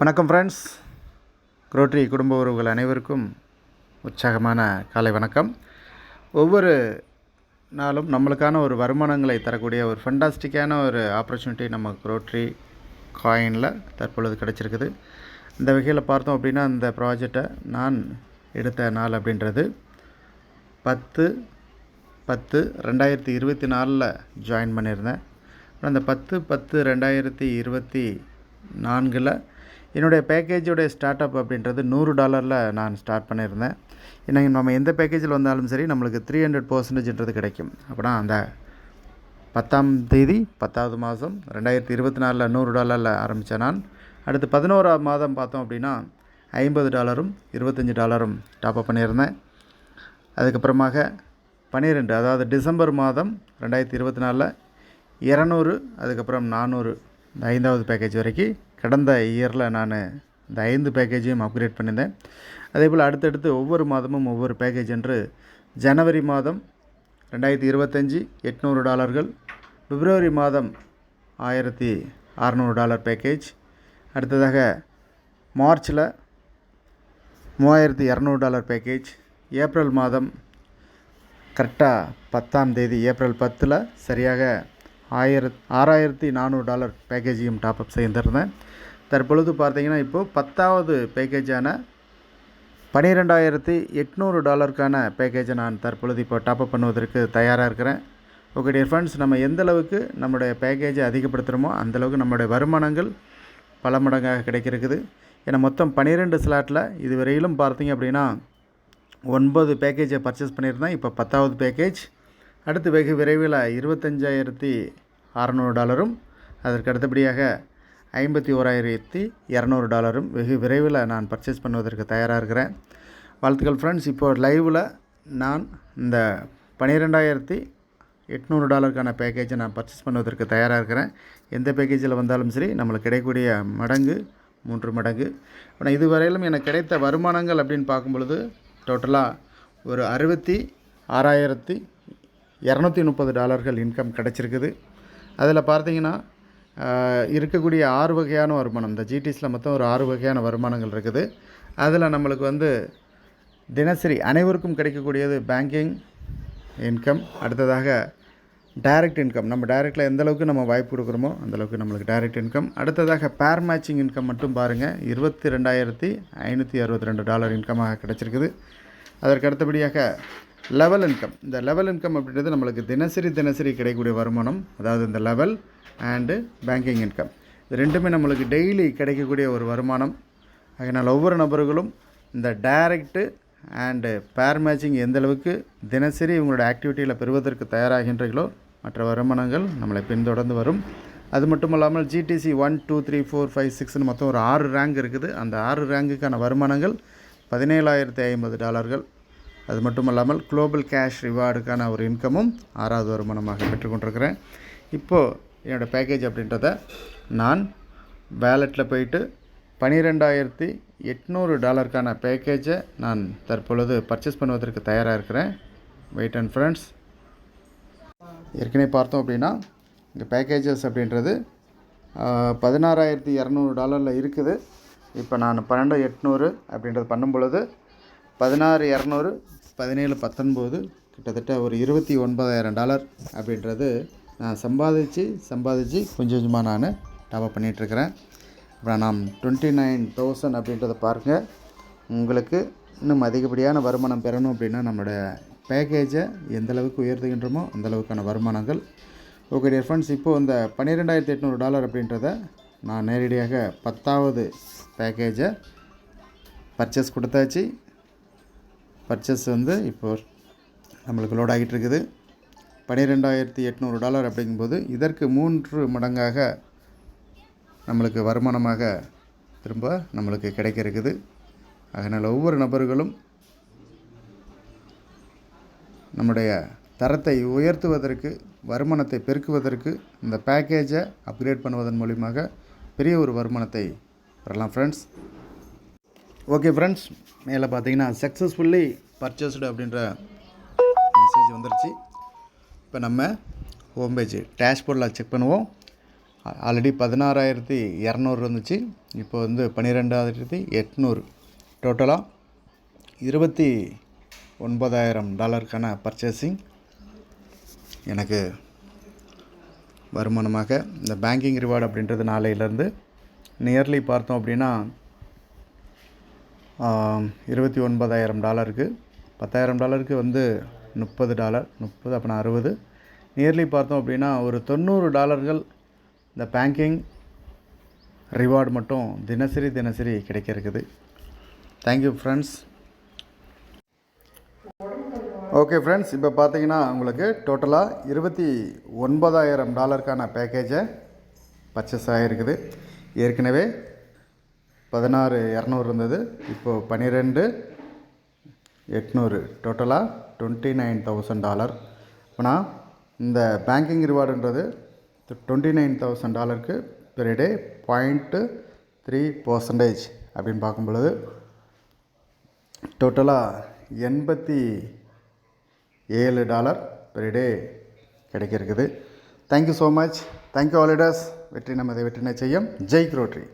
வணக்கம் friends rotary குடும்ப உறவுகள் அனைவருக்கும் உற்சாகமான காலை வணக்கம். ஒவ்வொரு நாளும் நம்மளுக்கான ஒரு வருமானங்களை தரக்கூடிய ஒரு ஃபண்டாஸ்டிக்கான ஒரு ஆப்பர்ச்சுனிட்டி நம்ம ரோட்ரி காயினில் தற்பொழுது கிடச்சிருக்குது. இந்த வகையில் பார்த்தோம் அப்படின்னா இந்த ப்ராஜெக்டை நான் எடுத்த நாள் அப்படின்றது பத்து பத்து ரெண்டாயிரத்தி இருபத்தி நாலில் ஜாயின் பண்ணியிருந்தேன். அந்த பத்து பத்து ரெண்டாயிரத்தி இருபத்தி நான்கில் என்னுடைய பேக்கேஜோடைய ஸ்டார்ட் அப் அப்படின்றது நூறு டாலரில் நான் ஸ்டார்ட் பண்ணியிருந்தேன். இன்னைக்கு நம்ம எந்த பேக்கேஜில் வந்தாலும் சரி நம்மளுக்கு த்ரீ ஹண்ட்ரட் பர்சன்டேஜ்ன்றது கிடைக்கும். அப்படின்னா அந்த பத்தாம் தேதி பத்தாவது மாதம் ரெண்டாயிரத்தி இருபத்தி நாலில் நூறு டாலரில் ஆரம்பித்த நான். அடுத்து பதினோராம் மாதம் பார்த்தோம் அப்படின்னா ஐம்பது டாலரும் இருபத்தஞ்சி டாலரும் டாப்அப் பண்ணியிருந்தேன். அதுக்கப்புறமாக பன்னிரெண்டு அதாவது டிசம்பர் மாதம் ரெண்டாயிரத்தி இருபத்தி நாலில் இரநூறு அதுக்கப்புறம் நானூறு இந்த ஐந்தாவது பேக்கேஜ் வரைக்கும் கடந்த இயரில் நான் இந்த ஐந்து பேக்கேஜையும் அப்கிரேட் பண்ணியிருந்தேன். அதே போல் அடுத்தடுத்து ஒவ்வொரு மாதமும் ஒவ்வொரு பேக்கேஜ் என்று ஜனவரி மாதம் ரெண்டாயிரத்தி இருபத்தஞ்சி எட்நூறு டாலர்கள் பிப்ரவரி மாதம் ஆயிரத்தி அறநூறு டாலர் பேக்கேஜ் அடுத்ததாக மார்ச்சில் மூவாயிரத்தி இரநூறு டாலர் பேக்கேஜ் ஏப்ரல் மாதம் கரெக்டாக பத்தாம் தேதி ஏப்ரல் பத்தில் சரியாக ஆயிரத் ஆறாயிரத்தி நானூறு டாலர் பேக்கேஜையும் டாப்அப் செய்திருந்தேன். தற்பொழுது பார்த்தீங்கன்னா இப்போது பத்தாவது பேக்கேஜான பன்னிரெண்டாயிரத்தி எட்நூறு டாலருக்கான பேக்கேஜை நான் தற்பொழுது இப்போ டாப்அப் பண்ணுவதற்கு தயாராக இருக்கிறேன். ஓகே டியர் ஃப்ரெண்ட்ஸ் நம்ம எந்த அளவுக்கு நம்மளுடைய பேக்கேஜை அதிகப்படுத்துகிறோமோ அந்தளவுக்கு நம்மளுடைய வருமானங்கள் பல மடங்காக கிடைக்கிருக்குது. ஏன்னா மொத்தம் பன்னிரெண்டு ஸ்லாட்டில் இதுவரையிலும் பார்த்தீங்க அப்படின்னா ஒன்பது பேக்கேஜை பர்ச்சேஸ் பண்ணியிருந்தேன். இப்போ பத்தாவது பேக்கேஜ் அடுத்து வெகு விரைவில் இருபத்தஞ்சாயிரத்தி அறநூறு டாலரும் அதற்கு அடுத்தபடியாக ஐம்பத்தி ஓராயிரத்தி இரநூறு டாலரும் வெகு விரைவில் நான் பர்ச்சேஸ் பண்ணுவதற்கு தயாராக இருக்கிறேன். வாழ்த்துக்கள் ஃப்ரெண்ட்ஸ் இப்போ லைவில் நான் இந்த பன்னிரெண்டாயிரத்தி எட்நூறு டாலருக்கான பேக்கேஜை நான் பர்ச்சேஸ் பண்ணுவதற்கு தயாராக இருக்கிறேன். எந்த பேக்கேஜில் வந்தாலும் சரி நம்மளுக்கு கிடைக்கக்கூடிய மடங்கு மூன்று மடங்கு. ஆனால் இதுவரையிலும் எனக்கு கிடைத்த வருமானங்கள் அப்படின்னு பார்க்கும்பொழுது டோட்டலாக ஒரு அறுபத்தி ஆறாயிரத்தி இரநூத்தி முப்பது டாலர்கள் இன்கம் கிடச்சிருக்குது. அதில் பார்த்தீங்கன்னா இருக்கக்கூடிய ஆறு வகையான வருமானம். இந்த ஜிடிஸில் மொத்தம் ஒரு ஆறு வகையான வருமானங்கள் இருக்குது. அதில் நம்மளுக்கு வந்து தினசரி அனைவருக்கும் கிடைக்கக்கூடியது பேங்கிங் இன்கம் அடுத்ததாக டைரக்ட் இன்கம் நம்ம டைரெக்டில் எந்த அளவுக்கு நம்ம வாய்ப்பு கொடுக்குறோமோ அந்தளவுக்கு நம்மளுக்கு டைரக்ட் இன்கம் அடுத்ததாக பேர் மேட்சிங் இன்கம் மட்டும் பாருங்கள் இருபத்தி ரெண்டாயிரத்தி ஐநூற்றி அறுபத்தி ரெண்டு டாலர் இன்கமாக கிடச்சிருக்குது. அதற்கு அடுத்தபடியாக லெவல் இன்கம் இந்த லெவல் இன்கம் அப்படின்றது நம்மளுக்கு தினசரி தினசரி கிடைக்கக்கூடிய வருமானம். அதாவது இந்த லெவல் அண்டு பேங்கிங் இன்கம் இது ரெண்டுமே நம்மளுக்கு டெய்லி கிடைக்கக்கூடிய ஒரு வருமானம். அதனால் ஒவ்வொரு நபர்களும் இந்த டைரக்ட்டு அண்டு பேர் மேட்சிங் எந்த அளவுக்கு தினசரி இவங்களோட ஆக்டிவிட்டியில் பெறுவதற்கு தயாராகின்றீர்களோ மற்ற வருமானங்கள் நம்மளை பின்தொடர்ந்து வரும். அது மட்டும் இல்லாமல் GTC one two three four five சிக்ஸ்னு மொத்தம் ஒரு ஆறு ரேங்க் இருக்குது. அந்த ஆறு ரேங்குக்கான வருமானங்கள் பதினேழாயிரத்தி ஐம்பது டாலர்கள். அது மட்டும் இல்லாமல் குளோபல் கேஷ் ரிவார்டுக்கான ஒரு இன்கமும் ஆறாவது வருமானமாக பெற்றுக்கொண்டிருக்கிறேன் இப்போது என்னோடய பேக்கேஜ் அப்படின்றத நான் வேலெட்டில் போயிட்டு பனிரெண்டாயிரத்தி எட்நூறு டாலருக்கான பேக்கேஜை நான் தற்பொழுது பர்ச்சேஸ் பண்ணுவதற்கு தயாராக இருக்கிறேன். வெயிட் அண்ட் ஃப்ரெண்ட்ஸ் ஏற்கனவே பார்த்தோம் அப்படின்னா இந்த பேக்கேஜஸ் அப்படின்றது பதினாறாயிரத்தி இரநூறு டாலரில் இருக்குது. இப்போ நான் பன்னெண்டு எட்நூறு அப்படின்றது பண்ணும் பொழுது பதினாறு இரநூறு பதினேழு பத்தொன்பது கிட்டத்தட்ட ஒரு இருபத்தி ஒன்பதாயிரம் டாலர் அப்படின்றது நான் சம்பாதிச்சு சம்பாதிச்சு கொஞ்சம் கொஞ்சமாக நான் டாப்அப் பண்ணிகிட்ருக்கிறேன் அப்புறம் நாம் டுவெண்ட்டி நைன் தௌசண்ட் அப்படின்றத பாருங்கள் உங்களுக்கு இன்னும் அதிகப்படியான வருமானம் பெறணும் அப்படின்னா நம்மளோட பேக்கேஜை எந்த அளவுக்கு உயர்த்துகின்றோமோ அந்த அளவுக்கான வருமானங்கள். ஓகே டியர் ஃப்ரெண்ட்ஸ் இப்போது இந்த பன்னிரெண்டாயிரத்தி எட்நூறு டாலர் அப்படின்றத நான் நேரடியாக பத்தாவது பேக்கேஜை பர்ச்சேஸ் கொடுத்தாச்சு. பர்ச்சேஸ் வந்து இப்போ நம்மளுக்கு லோட் ஆகிட்டு இருக்குது பன்னிரெண்டாயிரத்தி எட்நூறு டாலர் அப்படிங்கும்போது இதற்கு மூன்று மடங்காக நம்மளுக்கு வருமானமாக திரும்ப நம்மளுக்கு கிடைக்க இருக்குது அதனால் ஒவ்வொரு நபர்களும் நம்முடைய தரத்தை உயர்த்துவதற்கு வருமானத்தை பெருக்குவதற்கு இந்த பேக்கேஜை அப்கிரேட் பண்ணுவதன் மூலியமாக பெரிய ஒரு வருமானத்தை பெறலாம் ஃப்ரெண்ட்ஸ் ஓகே ஃப்ரெண்ட்ஸ் மேலே பார்த்தீங்கன்னா சக்ஸஸ்ஃபுல்லி பர்ச்சேஸ்டு அப்படின்ற மெசேஜ் வந்துருச்சு. இப்போ நம்ம ஹோம் பேஜ் டேஷ்போர்டில் செக் பண்ணுவோம். ஆல்ரெடி பதினாறாயிரத்தி இரநூறு இருந்துச்சு. இப்போ வந்து பன்னிரெண்டாயிரத்தி எட்நூறு டோட்டலாக இருபத்தி ஒன்பதாயிரம் டாலருக்கான பர்ச்சேசிங் எனக்கு வருமானமாக இந்த பேங்கிங் ரிவார்டு அப்படின்றது நாளையிலேருந்து நியர்லி பார்த்தோம் அப்படின்னா இருபத்தி ஒன்பதாயிரம் டாலருக்கு. பத்தாயிரம் டாலருக்கு வந்து முப்பது டாலர் முப்பது அப்புறம் அறுபது. நியர்லி பார்த்தோம் அப்படின்னா ஒரு தொண்ணூறு டாலர்கள் இந்த பேங்கிங் ரிவார்டு மட்டும் தினசரி தினசரி கிடைக்க இருக்குது தேங்க்யூ ஃப்ரெண்ட்ஸ் ஓகே ஃப்ரெண்ட்ஸ் இப்போ பார்த்தீங்கன்னா உங்களுக்கு டோட்டலாக இருபத்தி ஒன்பதாயிரம் டாலருக்கான பேக்கேஜை பர்ச்சேஸ் ஆகிருக்குது ஏற்கனவே பதினாறு இரநூறு இருந்தது. இப்போது பன்னிரெண்டு எட்நூறு. டோட்டலாக டுவெண்ட்டி நைன் தௌசண்ட் டாலர் அப்போனா இந்த பேங்கிங் ரிவார்டுன்றது டுவெண்ட்டி நைன் தௌசண்ட் டாலருக்கு per day point three percentage அப்படின்னு பார்க்கும் பொழுது டோட்டலாக எண்பத்தி ஏழு dollar per day கிடைக்கிருக்குது. Thank you so much thank you ஆலிடர்ஸ் வெற்றி நமது வெற்றினை செய்யும். ஜெய் ரோட்ரி